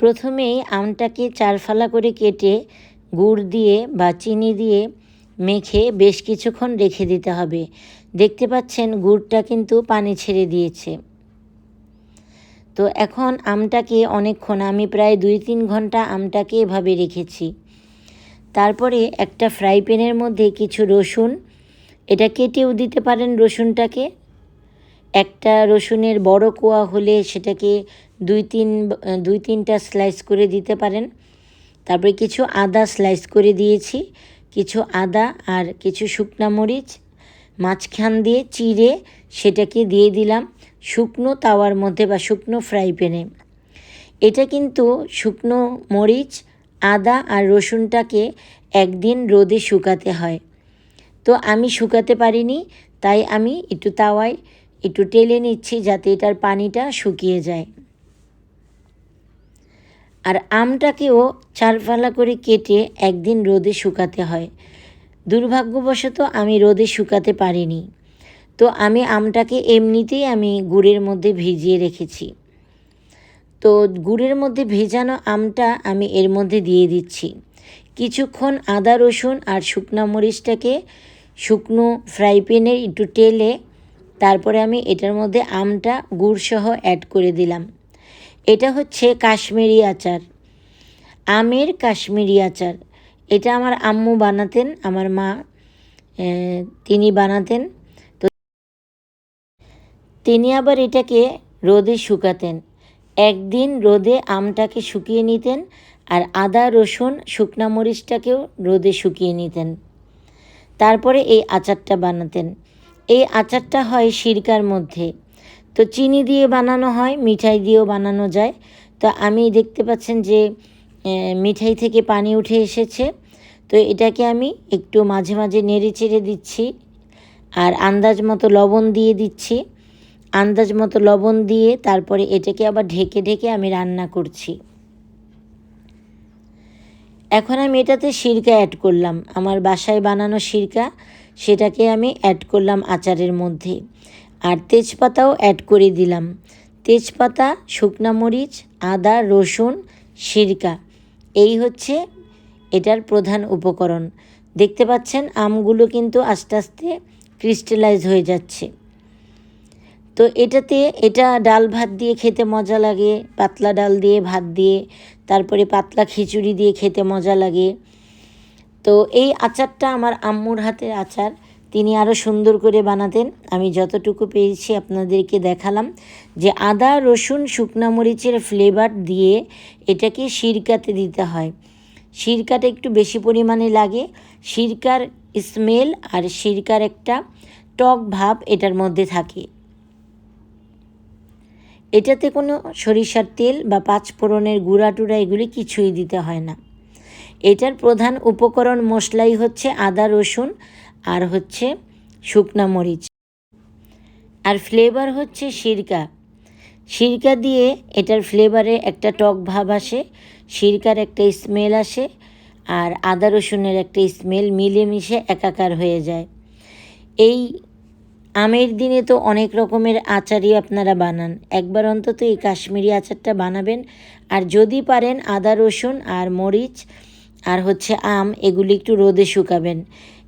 প্রথমেই আমটাকে চারফালা করে কেটে গুড় দিয়ে বা চিনি দিয়ে মেখে বেশ কিছুক্ষণ রেখে দিতে হবে। দেখতে পাচ্ছেন গুড়টা কিন্তু পানি ছেড়ে দিয়েছে। তো এখন আমটাকে অনেকক্ষণ, আমি প্রায় দুই তিন ঘণ্টা আমটাকে এভাবে রেখেছি। তারপরে একটা ফ্রাই প্যানের মধ্যে কিছু রসুন, এটা কেটেও দিতে পারেন রসুনটাকে। একটা রসুনের বড় কোয়া হলে সেটাকে দুই তিন, দুই তিনটা স্লাইস করে দিতে পারেন। তারপরে কিছু আদা স্লাইস করে দিয়েছি, কিছু আদা আর কিছু শুকনা মরিচ, মাঝখান দিয়ে চিড়ে সেটাকে দিয়ে দিলাম শুকনো তাওয়ার মধ্যে বা শুকনো ফ্রাই প্যানে এটা কিন্তু শুকনো মরিচ, আদা আর রসুনটাকে একদিন রোদে শুকাতে হয়। তো আমি শুকাতে পারিনি, তাই আমি একটু তাওয়ায় একটু টেলে নিচ্ছি যাতে এটার পানিটা শুকিয়ে যায়। আর আমটাকেও চারফালা করে কেটে একদিন রোদে শুকাতে হয়। দুর্ভাগ্যবশত আমি রোদে শুকাতে পারিনি। তো আমি আমটাকে এমনিতেই আমি গুড়ের মধ্যে ভিজিয়ে রেখেছি। তো গুড়ের মধ্যে ভেজানো আমটা আমি এর মধ্যে দিয়ে দিচ্ছি। কিছুক্ষণ আদা, রসুন আর শুকনো মরিচটাকে শুকনো ফ্রাই প্যানে একটু টেলে তারপরে আমি এটার মধ্যে আমটা, গুড়সহ অ্যাড করে দিলাম। এটা হচ্ছে কাশ্মীরি আচার, আমের কাশ্মীরি আচার। এটা আমার আম্মু বানাতেন, আমার মা তিনি বানাতেন। তো তিনি আবার এটাকে রোদে শুকাতেন। একদিন রোদে আমটাকে শুকিয়ে নিতেন আর আদা, রসুন, শুকনা মরিচটাকেও রোদে শুকিয়ে নিতেন। তারপরে এই আচারটা বানাতেন। এই আচারটা হয় সিরকার মধ্যে। তো চিনি দিয়ে বানানো হয়, মিঠাই দিয়েও বানানো যায়। তো আমি দেখতে পাচ্ছেন যে মিঠাই থেকে পানি উঠে এসেছে। তো এটাকে আমি একটু মাঝে মাঝে নেড়ে চেড়ে দিচ্ছি। আর আন্দাজ মতো লবণ দিয়ে দিচ্ছি। আন্দাজ মতো লবণ দিয়ে তারপরে এটাকে আবার ঢেকে ঢেকে আমি রান্না করছি। এখন আমি এটাতে সিরকা অ্যাড করলাম। আমার বাসায় বানানো সিরকা, সেটাকে আমি অ্যাড করলাম আচারের মধ্যে। আর তেজপাতাও অ্যাড করে দিলাম। তেজপাতা, শুকনা মরিচ, আদা, রসুন, সিরকা, এই হচ্ছে এটার প্রধান উপকরণ। দেখতে পাচ্ছেন, আমগুলো কিন্তু আস্তে আস্তে ক্রিস্টালাইজ হয়ে যাচ্ছে। তো এটাতে, এটা ডাল ভাত দিয়ে খেতে মজা লাগে, পাতলা ডাল দিয়ে ভাত দিয়ে, তারপরে পাতলা খিচুড়ি দিয়ে খেতে মজা লাগে। তো এই আচারটা আমার আম্মুর হাতের আচার তিনি আরও সুন্দর করে বানাতেন। আমি যতটুকু পেয়েছি আপনাদেরকে দেখালাম যে আদা, রসুন, শুকনা মরিচের ফ্লেভার দিয়ে এটাকে সিরকাতে দিতে হয়। সিরকাটা একটু বেশি পরিমাণে লাগে। সিরকার স্মেল আর সিরকার একটা টক ভাব এটার মধ্যে থাকে। এটাতে কোনো সরিষার তেল বা পাঁচফোড়নের গুঁড়া টুড়া এগুলি কিছুই দিতে হয় না। এটার প্রধান উপকরণ মশলাই হচ্ছে আদা, রসুন আর হচ্ছে শুকনা মরিচ। আর ফ্লেভার হচ্ছে সিরকা। সিরকা দিয়ে এটার ফ্লেভারে একটা টক ভাব আসে, সিরকার একটা স্মেল আসে, আর আদা রসুনের একটা স্মেল মিলেমিশে একাকার হয়ে যায়। এই আমের দিনে তো অনেক রকমের আচারই আপনারা বানান। একবার অন্তত এই কাশ্মীরি আচারটা বানাবেন। আর যদি পারেন আদা রসুন আর মরিচ আর হচ্ছে আম, এগুলি একটু রোদে শুকাবেন।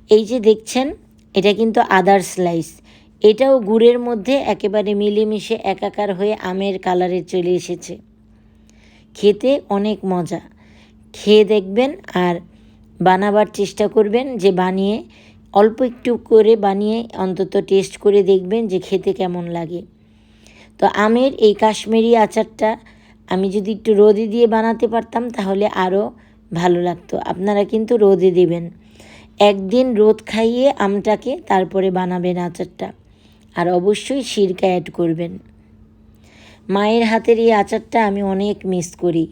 এই যে দেখছেন, এটা কিন্তু আদার স্লাইস। এটাও গুড়ের মধ্যে একেবারে মিলেমিশে একাকার হয়ে আমের কালারে চলে এসেছে। খেতে অনেক মজা। খেয়ে দেখবেন আর বানাবার চেষ্টা করবেন যে বানিয়ে, অল্প একটু করে বানিয়ে অন্তত টেস্ট করে দেখবেন যে খেতে কেমন লাগে। তো আমের এই কাশ্মীরি আচারটা আমি যদি একটু রোদে দিয়ে বানাতে পারতাম তাহলে আরও ভালো লাগতো। আপনারা কিন্তু রোদে দেবেন। একদিন রোদ খাইয়ে আমটাকে তারপরে বানাবেন আচারটা। আর অবশ্যই সিরকা অ্যাড করবেন। মায়ের হাতের এই আচারটা আমি অনেক মিস করি।